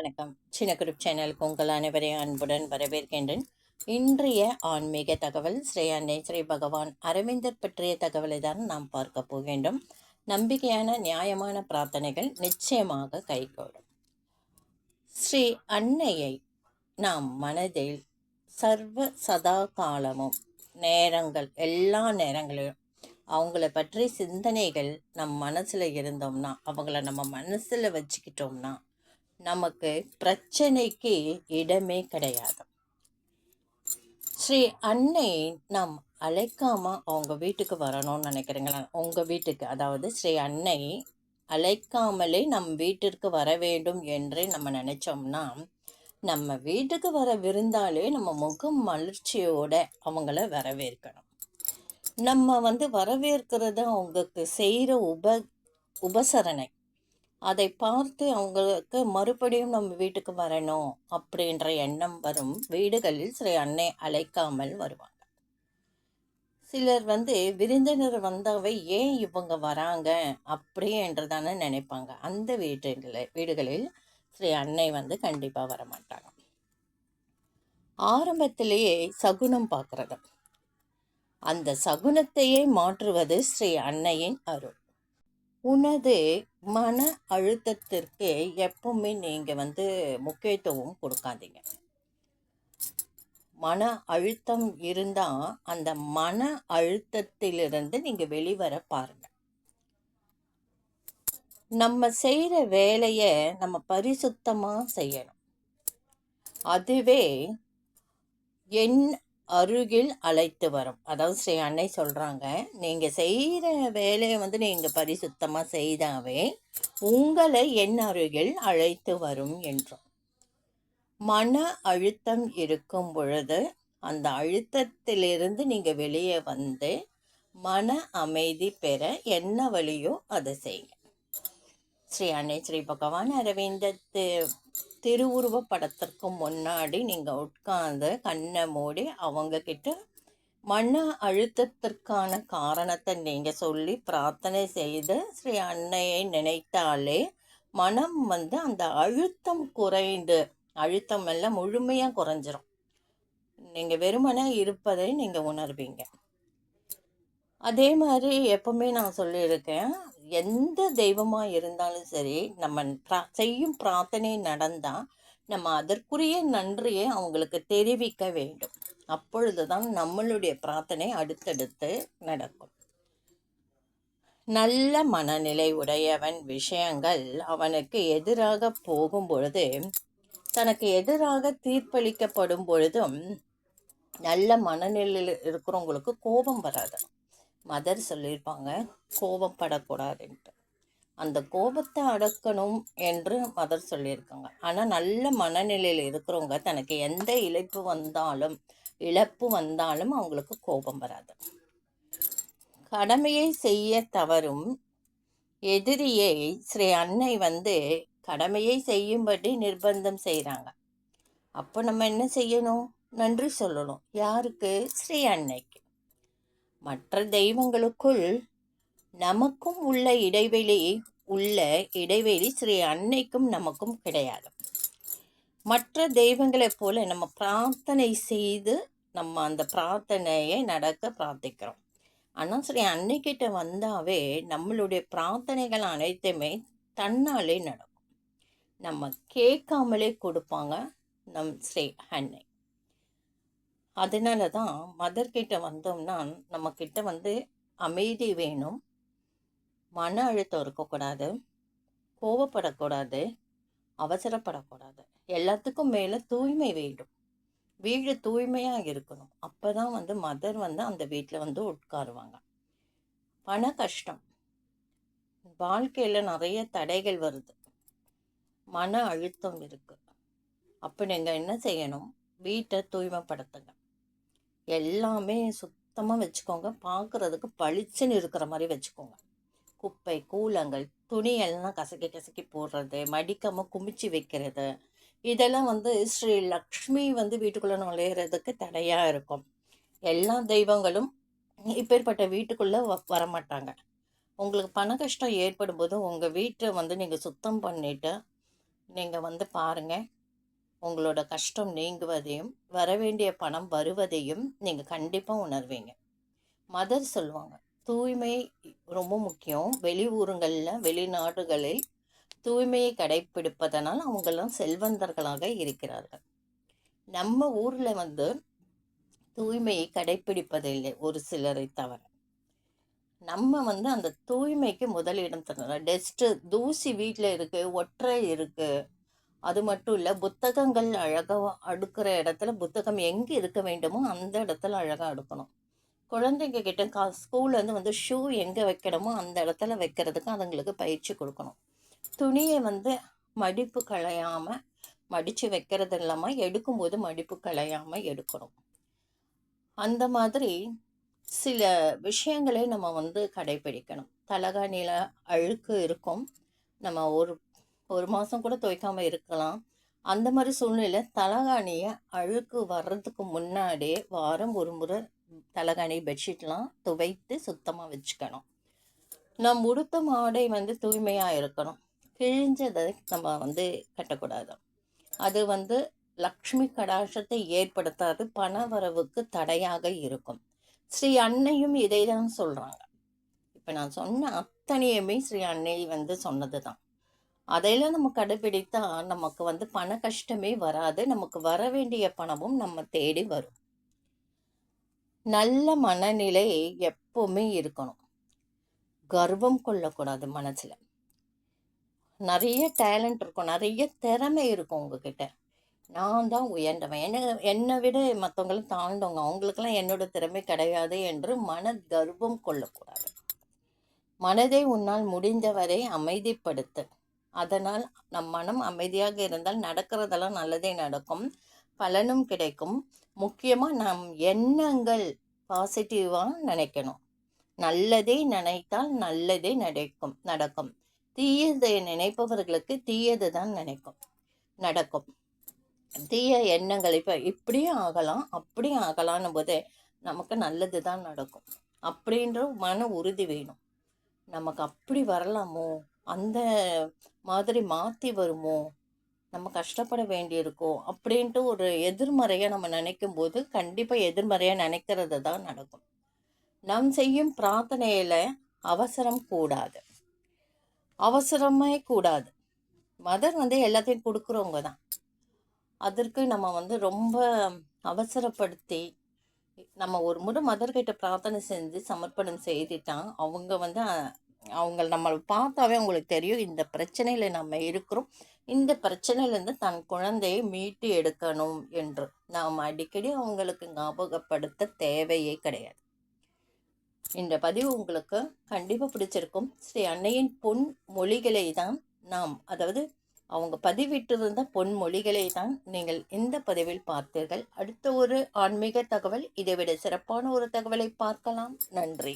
வணக்கம். சின்ன குரூப் சேனலுக்கு உங்கள் அனைவரையும் அன்புடன் வரவேற்கின்றேன். இன்றைய ஆன்மீக தகவல் ஸ்ரீ அன்னை ஸ்ரீ பகவான் அரவிந்தர் பற்றிய தகவலை தான் நாம் பார்க்க போகின்றோம். நம்பிக்கையான நியாயமான பிரார்த்தனைகள் நிச்சயமாக கைகூடும். ஸ்ரீ அன்னையை நாம் மனதில் சர்வ சதா காலமும் நேரங்கள் எல்லா நேரங்களிலும் அவங்கள பற்றி சிந்தனைகள் நம் மனசில் இருந்தோம்னா அவங்கள நம்ம மனசில் வச்சுக்கிட்டோம்னா நமக்கு பிரச்சனைக்கு இடமே கிடையாது. ஸ்ரீ அன்னை நாம் அழைக்காம அவங்க வீட்டுக்கு வரணும்னு நினைக்கிறீங்களா? உங்கள் வீட்டுக்கு அதாவது ஸ்ரீ அன்னை அழைக்காமலே நம் வீட்டிற்கு வர வேண்டும் என்று நம்ம நினச்சோம்னா நம்ம வீட்டுக்கு வர விருந்தாலே நம்ம முகம் மலர்ச்சியோட அவங்கள வரவேற்கணும். நம்ம வந்து வரவேற்கிறது அவங்களுக்கு செய்கிற உப உபசரணை. அதை பார்த்து அவங்களுக்கு மறுபடியும் நம்ம வீட்டுக்கு வரணும் அப்படின்ற எண்ணம் வரும். வீடுகளில் ஸ்ரீ அன்னை அழைக்காமல் வருவாங்க. சிலர் வந்து விருந்தினர் வந்தாவே ஏன் இவங்க வராங்க அப்படி என்று தானே நினைப்பாங்க. அந்த வீட்டுகளில் வீடுகளில் ஸ்ரீ அன்னை வந்து கண்டிப்பாக வரமாட்டாங்க. ஆரம்பத்திலேயே சகுனம் பார்க்கறது. அந்த சகுனத்தையே மாற்றுவது ஸ்ரீ அன்னையின் அருள். உனது மன அழுத்தத்திற்கு எப்பவுமே நீங்கள் வந்து முக்கியத்துவம் கொடுக்காதீங்க. மன அழுத்தம் இருந்தால் அந்த மன அழுத்தத்திலிருந்து நீங்கள் வெளிவர பாருங்கள் நம்ம செய்கிற வேலையை நம்ம பரிசுத்தமாக செய்யணும். அதுவே என் அருகில் அழைத்து வரும். அதாவது ஸ்ரீ அன்னை சொல்கிறாங்க நீங்கள் செய்கிற வேலையை வந்து நீங்கள் பரிசுத்தமாக செய்தாவே உங்களை என் அருகில் அழைத்து வரும் என்றும். மன அழுத்தம் இருக்கும் பொழுது அந்த அழுத்தத்திலிருந்து நீங்கள் வெளியே வந்து மன அமைதி பெற என்ன வழியோ அதை செய்யுங்க. ஸ்ரீ அன்னை ஸ்ரீ பகவான் அரவிந்தத்து திருவுருவ படத்திற்கு முன்னாடி நீங்கள் உட்கார்ந்து கண்ணை மூடி அவங்கக்கிட்ட மன அழுத்தத்திற்கான காரணத்தை நீங்கள் சொல்லி பிரார்த்தனை செய்து ஸ்ரீ அன்னையை நினைத்தாலே மனம் வந்து அந்த அழுத்தம் குறைந்து அழுத்தம் எல்லாம் முழுமையாக குறைஞ்சிரும். நீங்கள் வெறுமனே இருப்பதை நீங்கள் உணர்வீங்க. அதே மாதிரி எப்பவுமே நான் சொல்லியிருக்கேன் எந்த தெய்வமாக இருந்தாலும் சரி நம்ம பிரா செய்யும் பிரார்த்தனை நடந்தால் நம்ம அதற்குரிய நன்றியை அவங்களுக்கு தெரிவிக்க வேண்டும். அப்பொழுது தான் நம்மளுடைய பிரார்த்தனை அடுத்தடுத்து நடக்கும். நல்ல மனநிலை உடையவன் விஷயங்கள் அவனுக்கு எதிராக போகும் பொழுது தனக்கு எதிராக தீர்ப்பளிக்கப்படும் பொழுதும் நல்ல மனநிலையில் இருக்கிறவங்களுக்கு கோபம் வராது. மதர் சொல்லியிருப்பாங்க கோபப்படக்கூடாதுன்ட்டு. அந்த கோபத்தை அடக்கணும் என்று மதர் சொல்லியிருக்காங்க. ஆனால் நல்ல மனநிலையில் இருக்கிறவங்க தனக்கு எந்த இழப்பு வந்தாலும் இழப்பு வந்தாலும் அவங்களுக்கு கோபம் வராது. கடமையை செய்ய தவறும் எதிரியை ஸ்ரீ அன்னை வந்து கடமையை செய்யும்படி நிர்பந்தம் செய்கிறாங்க அப்போ நம்ம என்ன செய்யணும்? நன்றி சொல்லணும். யாருக்கு? ஸ்ரீ அன்னைக்கு. மற்ற தெய்வங்களுக்குள் நமக்கும் உள்ள இடைவெளி உள்ள இடைவெளி ஸ்ரீ அன்னைக்கும் நமக்கும் கிடையாது. மற்ற தெய்வங்களைப் போல நம்ம பிரார்த்தனை செய்து நம்ம அந்த பிரார்த்தனையை நடக்க பிரார்த்திக்கிறோம். ஆனால் ஸ்ரீ அன்னைக்கிட்ட வந்தாவே நம்மளுடைய பிரார்த்தனைகள் அனைத்துமே தன்னாலே நடக்கும். நம்ம கேட்காமலே கொடுப்பாங்க நம் ஸ்ரீ அன்னை. அதனால தான் மதர்கிட்ட வந்தோம்னா நம்மக்கிட்ட வந்து அமைதி வேணும். மன அழுத்தம் இருக்கக்கூடாது. கோவப்படக்கூடாது. அவசரப்படக்கூடாது. எல்லாத்துக்கும் மேலே தூய்மை வேண்டும். வீடு தூய்மையாக இருக்கணும். அப்போ தான் வந்து மதர் வந்து அந்த வீட்டில் வந்து உட்காருவாங்க. பண கஷ்டம். வாழ்க்கையில் நிறைய தடைகள் வருது. மன அழுத்தம் இருக்குது அப்போ நீங்கள் என்ன செய்யணும்? வீட்டை தூய்மைப்படுத்துங்க. எல்லாமே சுத்தமாக வச்சுக்கோங்க. பார்க்குறதுக்கு பளிச்சுன்னு இருக்கிற மாதிரி வச்சுக்கோங்க. குப்பை கூலங்கள் துணியெல்லாம் கசக்கி கசக்கி போடுறது மடிக்காமல் குமிச்சு வைக்கிறது. இதெல்லாம் வந்து ஸ்ரீ லக்ஷ்மி வந்து வீட்டுக்குள்ளே நுழையிறதுக்கு தடையாக இருக்கும். எல்லா தெய்வங்களும் இப்பேற்பட்ட வீட்டுக்குள்ளே வ வரமாட்டாங்க. உங்களுக்கு பண கஷ்டம் ஏற்படும் போது உங்கள் வீட்டை வந்து நீங்கள் சுத்தம் பண்ணிவிட்டு நீங்கள் வந்து பாருங்கள் உங்களோட கஷ்டம் நீங்குவதையும் வரவேண்டிய பணம் வருவதையும் நீங்கள் கண்டிப்பாக உணர்வீங்க. மதர் சொல்லுவாங்க தூய்மை ரொம்ப முக்கியம். வெளியூருங்களில் வெளிநாடுகளில் தூய்மையை கடைப்பிடிப்பதனால் அவங்களும் செல்வந்தர்களாக இருக்கிறார்கள். நம்ம ஊரில் வந்து தூய்மையை கடைப்பிடிப்பதில்லை ஒரு சிலரை தவிர. நம்ம வந்து அந்த தூய்மைக்கு முதலிடம் தரணும். டெஸ்ட்டு தூசி வீட்டில் இருக்குது ஒற்றை இருக்குது அது மட்டும் இல்லை புத்தகங்கள் அழகாக அடுக்கிற இடத்துல புத்தகம் எங்கே இருக்க வேண்டுமோ அந்த இடத்துல அழகாக அடுக்கணும். குழந்தைங்க கிட்ட கா ஸ்கூல்லேருந்து வந்து ஷூ எங்கே வைக்கணுமோ அந்த இடத்துல வைக்கிறதுக்கு அதுங்களுக்கு பயிற்சி கொடுக்கணும். துணியை வந்து மடிப்பு களையாமல் மடித்து வைக்கிறது இல்லாமல் எடுக்கும்போது மடிப்பு களையாமல் எடுக்கணும். அந்த மாதிரி சில விஷயங்களை நம்ம வந்து கடைபிடிக்கணும். தலகாணியில் அழுக்கு இருக்கும். நம்ம ஒரு ஒரு மாதம் கூட துவைக்காமல் இருக்கலாம். அந்த மாதிரி சூழ்நிலையில் தலகாணியை அழுக்கு வர்றதுக்கு முன்னாடியே வாரம் ஒரு முறை தலகாணி பெட்ஷீட்லாம் துவைத்து சுத்தமாக வச்சுக்கணும். நம் உடுத்த ஆடை வந்து தூய்மையாக இருக்கணும். கிழிஞ்சதை நம்ம வந்து கட்டக்கூடாது. அது வந்து லக்ஷ்மி கடாசத்தை ஏற்படுத்தாது பண வரவுக்கு தடையாக இருக்கும். ஸ்ரீ அன்னையும் இதை தான் சொல்கிறாங்க இப்போ நான் சொன்ன அத்தனையுமே ஸ்ரீ அன்னை வந்து சொன்னது தான் அதையெல்லாம் நம்ம கடைபிடித்தா நமக்கு வந்து பண கஷ்டமே வராது. நமக்கு வர வேண்டிய பணமும் நம்ம தேடி வரும். நல்ல மனநிலை எப்பவுமே இருக்கணும். கர்வம் கொள்ளக்கூடாது மனசில். நிறைய டேலண்ட் இருக்கும். நிறைய திறமை இருக்கும் உங்ககிட்ட. நான் தான் உயர்ந்தவன். என்ன என்னை விட மற்றவங்களும் தாழ்ந்தவங்க அவங்களுக்கெல்லாம் என்னோட திறமை கிடையாது என்று மன கர்வம் கொள்ளக்கூடாது. மனதை உன்னால் முடிந்தவரை அமைதிப்படுத்து. அதனால் நம் மனம் அமைதியாக இருந்தால் நடக்கிறதெல்லாம் நல்லதே நடக்கும். பலனும் கிடைக்கும். முக்கியமாக நம் எண்ணங்கள் பாசிட்டிவாக நினைக்கணும். நல்லதே நினைத்தால் நல்லதே நடக்கும் நடக்கும். தீயதை நினைப்பவர்களுக்கு தீயது தான் நினைக்கும் நடக்கும். தீய எண்ணங்கள் இப்போ இப்படியும் ஆகலாம் அப்படியும் ஆகலான்னு போது நமக்கு நல்லது தான் நடக்கும். அப்படின்ற மன உறுதி வேணும். நமக்கு அப்படி வரலாமோ? அந்த மாதிரி மாற்றி வருமோ? நம்ம கஷ்டப்பட வேண்டியிருக்கோ? அப்படின்ட்டு ஒரு எதிர்மறையாக நம்ம நினைக்கும் போது கண்டிப்பாக எதிர்மறையாக நினைக்கிறது தான் நடக்கும். நம் செய்யும் பிரார்த்தனையில் அவசரம் கூடாது. அவசரமே கூடாது. மதர் வந்து எல்லாத்தையும் கொடுக்குறவங்க தான். அதற்கு நம்ம வந்து ரொம்ப அவசரப்படுத்தி நம்ம ஒரு முறை மதர்கிட்ட பிரார்த்தனை செஞ்சு சமர்ப்பணம் செய்துட்டான் அவங்க வந்து அவங்க நம்மளை பார்த்தாவே அவங்களுக்கு தெரியும் இந்த பிரச்சனையில் நம்ம இருக்கிறோம். இந்த பிரச்சனையிலேருந்து தன் குழந்தையை மீட்டு எடுக்கணும் என்று. நாம் அடிக்கடி அவங்களுக்கு ஞாபகப்படுத்த தேவையே கிடையாது. இந்த பதிவு உங்களுக்கு கண்டிப்பாக பிடிச்சிருக்கும். ஸ்ரீ அன்னையின் பொன் மொழிகளை தான் நாம் அதாவது அவங்க பதிவிட்டிருந்த பொன்மொழிகளை தான் நீங்கள் இந்த பதிவில் பார்த்தீர்கள். அடுத்த ஒரு ஆன்மீக தகவல் இதைவிட சிறப்பான ஒரு தகவலை பார்க்கலாம். நன்றி.